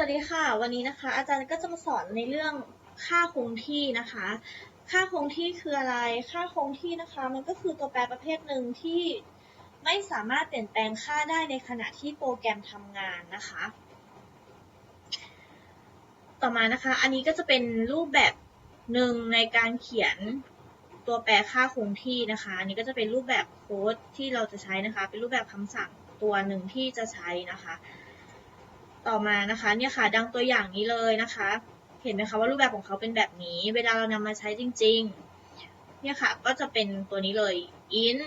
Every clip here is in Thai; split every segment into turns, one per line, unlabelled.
วัสดีค่ะ วันนี้นะคะ อาจารย์ก็จะมาสอนในเรื่องค่าคงที่นะคะ ค่าคงที่คืออะไร ค่าคงที่นะคะ มันก็คือตัวแปรประเภทหนึ่งที่ไม่สามารถเปลี่ยนแปลงค่าได้ในขณะที่โปรแกรมทำงานนะคะ ต่อมานะคะ อันนี้ก็จะเป็นรูปแบบหนึ่งในการเขียนตัวแปรค่าคงที่นะคะ อันนี้ก็จะเป็นรูปแบบโค้ดที่เราจะใช้นะคะ เป็นรูปแบบคำสั่งตัวหนึ่งที่จะใช้นะคะ ต่อมานะคะเนี่ยค่ะดังตัวอย่างนี้เลยนะคะ เห็นไหมคะว่ารูปแบบของเขาเป็นแบบนี้ เวลาเรานำมาใช้จริง ๆ เนี่ยค่ะก็จะเป็นตัวนี้เลย int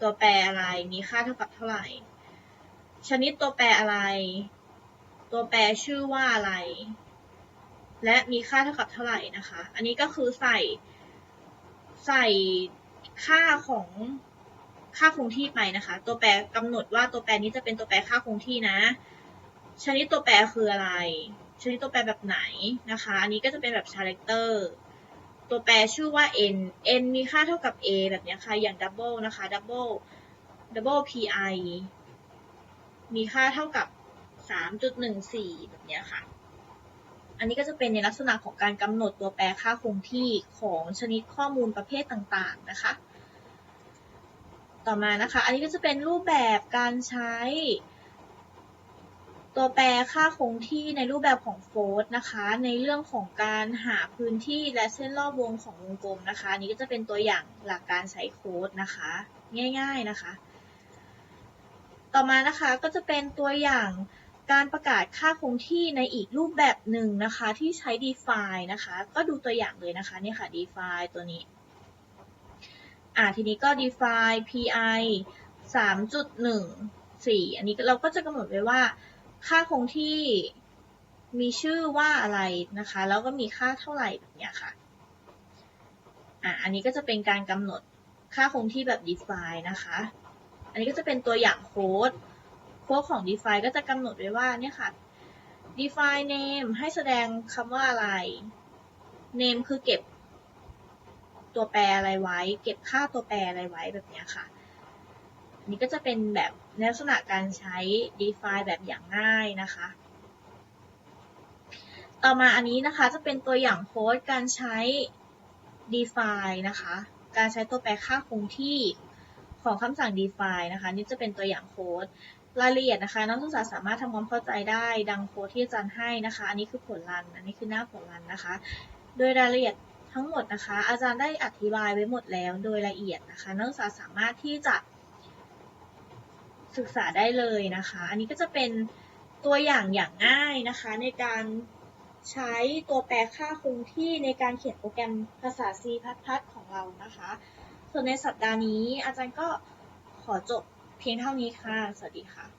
ตัวแปรอะไรมีค่าเท่ากับเท่าไหร่ ชนิดตัวแปรอะไร ตัวแปรชื่อว่าอะไร และมีค่าเท่ากับเท่าไหร่นะคะ อันนี้ก็คือใส่ใส่ค่าของค่าคงที่ไปนะคะ ตัวแปรกำหนดว่าตัวแปรนี้จะเป็นตัวแปรค่าคงที่นะ ชนิดตัวแปรคืออะไร ชนิดตัวแปรแบบไหนนะคะ อันนี้ก็จะเป็นแบบ character ตัวแปรชื่อว่า n n มีค่าเท่ากับ a แบบนี้ค่ะ อย่าง double นะคะ double double pi มีค่าเท่ากับ 3.14 แบบนี้ค่ะ อันนี้ก็จะเป็นในลักษณะของการกำหนดตัวแปรค่าคงที่ของชนิดข้อมูลประเภทต่างๆนะคะ ต่อมานะคะ อันนี้ก็จะเป็นรูปแบบการใช้ ตัวแปรค่าคงที่ในรูปแบบของโฟล์นะคะ ในเรื่องของการหาพื้นที่และเส้นรอบวงของวงกลมนะคะนนี้ก็จะเป็นตัวอย่างหลักการใช้โค้ดนะคะ ง่ายๆนะคะ ต่อมานะคะก็จะเป็นตัวอย่างการประกาศค่าคงที่ในอีกรูปแบบหนึ่งนะคะที่ใช้ define นะคะ ก็ดูตัวอย่างเลยนะคะนี่ค่ะ define ตัวนี้อ่าทีนี้ก็ define pi 3.14 อันนี้เราก็จะกำหนดไว้ว่า ค่าคงที่มีชื่อว่าอะไรนะคะ แล้วก็มีค่าเท่าไหร่แบบนี้ค่ะ อ่าอันนี้ก็จะเป็นการกำหนดค่าคงที่แบบ define นะคะ อันนี้ก็จะเป็นตัวอย่างโค้ด โค้ดของ define ก็จะกำหนดไว้ว่าเนี่ยค่ะ define name ให้แสดงคำว่าอะไร name คือเก็บตัวแปรอะไรไว้ เก็บค่าตัวแปรอะไรไว้แบบนี้ค่ะ นี้ก็จะเป็นแบบลักษณะการใช้ define แบบอย่างง่ายนะคะ ต่อมาอันนี้นะคะจะเป็นตัวอย่างโค้ดการใช้ define นะคะ การใช้ตัวแปรค่าคงที่ของคำสั่ง define นะคะ นี่จะเป็นตัวอย่างโค้ดรายละเอียดนะคะ นักศึกษาสามารถทำความเข้าใจได้ดังโค้ดที่อาจารย์ให้นะคะ อันนี้คือผลลันอันนี้คือหน้าผลลันนะคะ โดยรายละเอียดทั้งหมดนะคะ อาจารย์ได้อธิบายไว้หมดแล้วโดยละเอียดนะคะ นักศึกษาสามารถที่จะ ศึกษาได้เลยนะคะ อันนี้ก็จะเป็นตัวอย่างอย่างง่ายนะคะ ในการใช้ตัวแปรค่าคงที่ในการเขียนโปรแกรมภาษา C++ ของเรานะคะ ส่วนในสัปดาห์นี้อาจารย์ก็ขอจบเพียงเท่านี้ค่ะ สวัสดีค่ะ